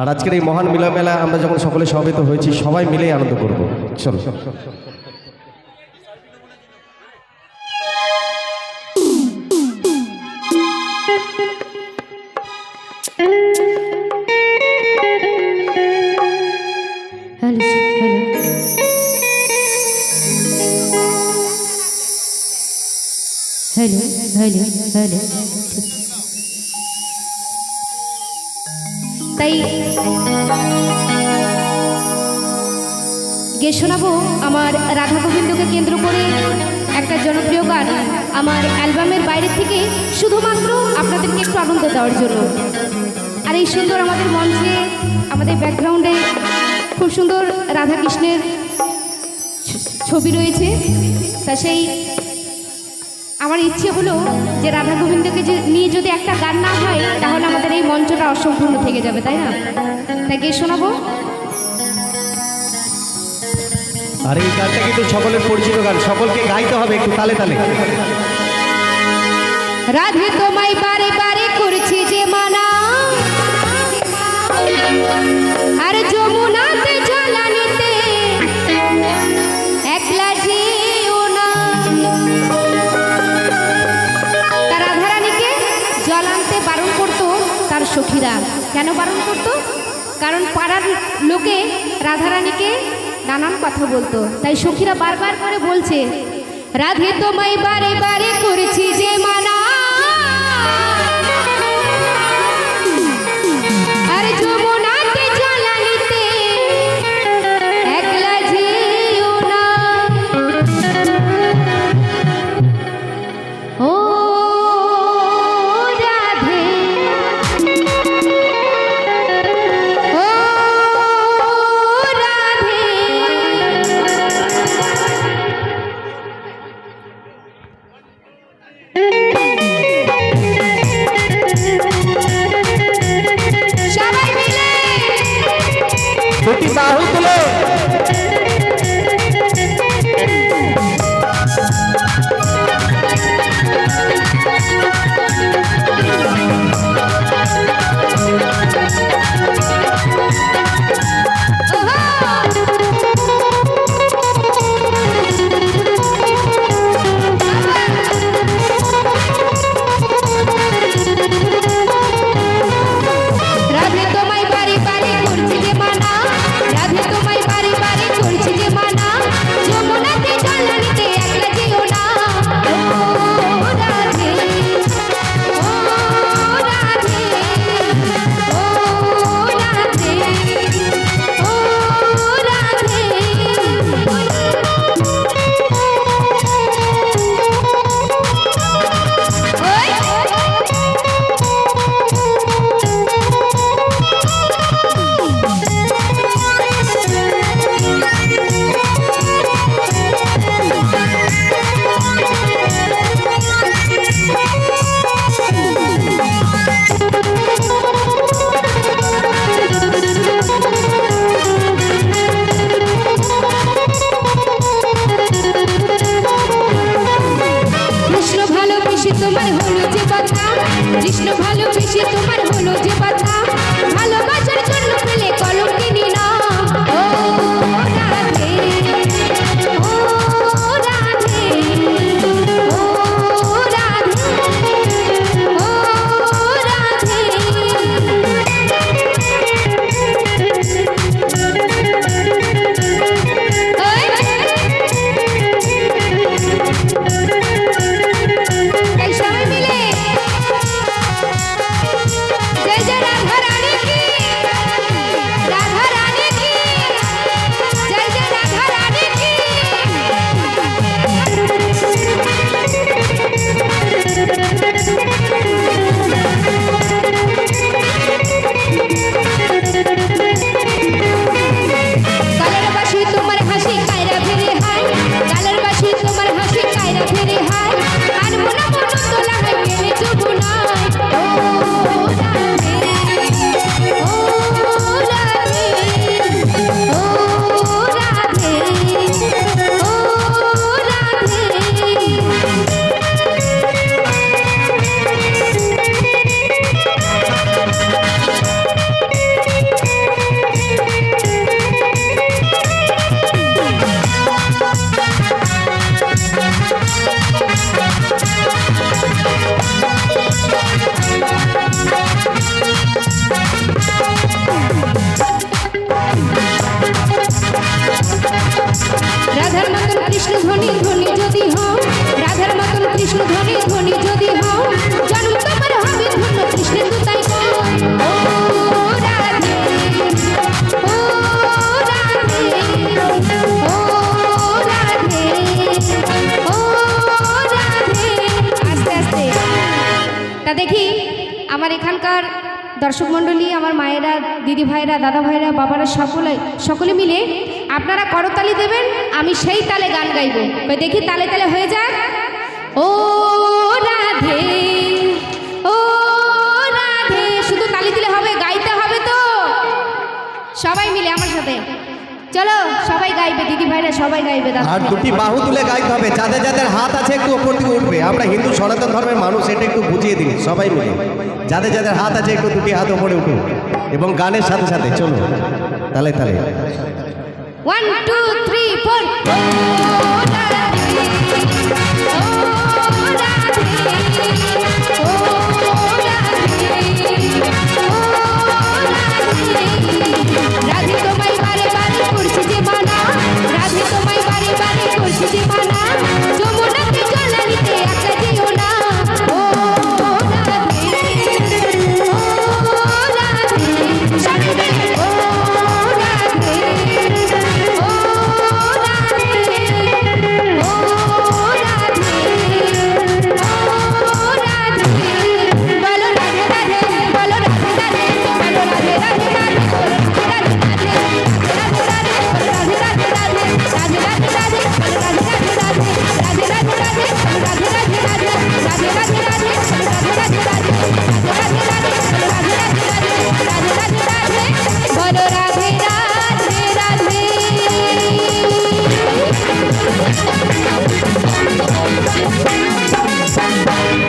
আর আজকের এই মহান মিলনমেলা আমরা যখন সকলে সমবেত হয়েছি, সবাই মিলেই আনন্দ করব। চলো। Hello hello hello. তাই গে শোনাবো আমার রাধা গোবিন্দকে কেন্দ্র করে একটা জনপ্রিয় গান আমার অ্যালবামের বাইরে থেকে শুধুমাত্র আপনাদেরকে একটু আনন্দ দেওয়ার জন্য। আর এই সুন্দর আমাদের মঞ্চে, আমাদের ব্যাকগ্রাউন্ডে খুব সুন্দর রাধাকৃষ্ণের ছবি রয়েছে। তা সেই আমার ইচ্ছে হলো যে রাধা গোবিন্দকে যে নিয়ে যদি একটা গান না হয় তাহলে আমাদের এই মঞ্চটা অসম্পূর্ণ থেকে যাবে তাই না? তাই গিয়ে শোনাবো। আর এই গানটা কিন্তু সকলের পরিচিত গান। সকলকে গাইতে হবে একটু তালে তালে। রাধে তোমায় বারে বারে করছি যে মানা। সখীরা। কেন বারণ করতো? কারণ পাড়ার লোকে রাধারানীকে নানান কথা বলতো। তাই সখীরা বারবার করে বলছে, রাধে তোমায় বারে বারে করেছি যে মানা ভালোবেসে তোমার হলো যে বাচ্চা কৃষ্ণ ধনী ধনী যদি হও, রাধার মতন কৃষ্ণ ধনী ধনী যদি হও, জন্ম তোমার হবে ধন্য কৃষ্ণের দুতাই তা দেখি, আমার এখানকার দর্শক মণ্ডলী, আমার মায়েরা দিদি ভাইরা দাদা ভাইরা বাবারা, সকলে সকলে মিলে আপনারা করতালি দেবেন, আমি সেই তালে গান গাইব। দেখি তালে তালে হয়ে যাক। ও রাধে ও রাধে, শুধু তালি দিলে হবে, গাইতে হবে তো। সবাই মিলে আমার সাথে। চলো, সবাই গাইবে, দিদি ভাইরা সবাই গাইবে আর দুটি বাহু তুলে গাইতে হবে, যাদের যাদের হাত আছে একটু ওপর দিকে উঠবে। আমরা হিন্দু সনাতন ধর্মের মানুষ, এটা একটু বুঝিয়ে দিন, সবাই মিলে। যাদের যাদের হাত আছে একটু দুটি হাত ওপরে উঠুন এবং গানের সাথে সাথে, চলো, তালে তালে। ওয়ান টু থ্রি ফোর ও রাধে ও রাধে ও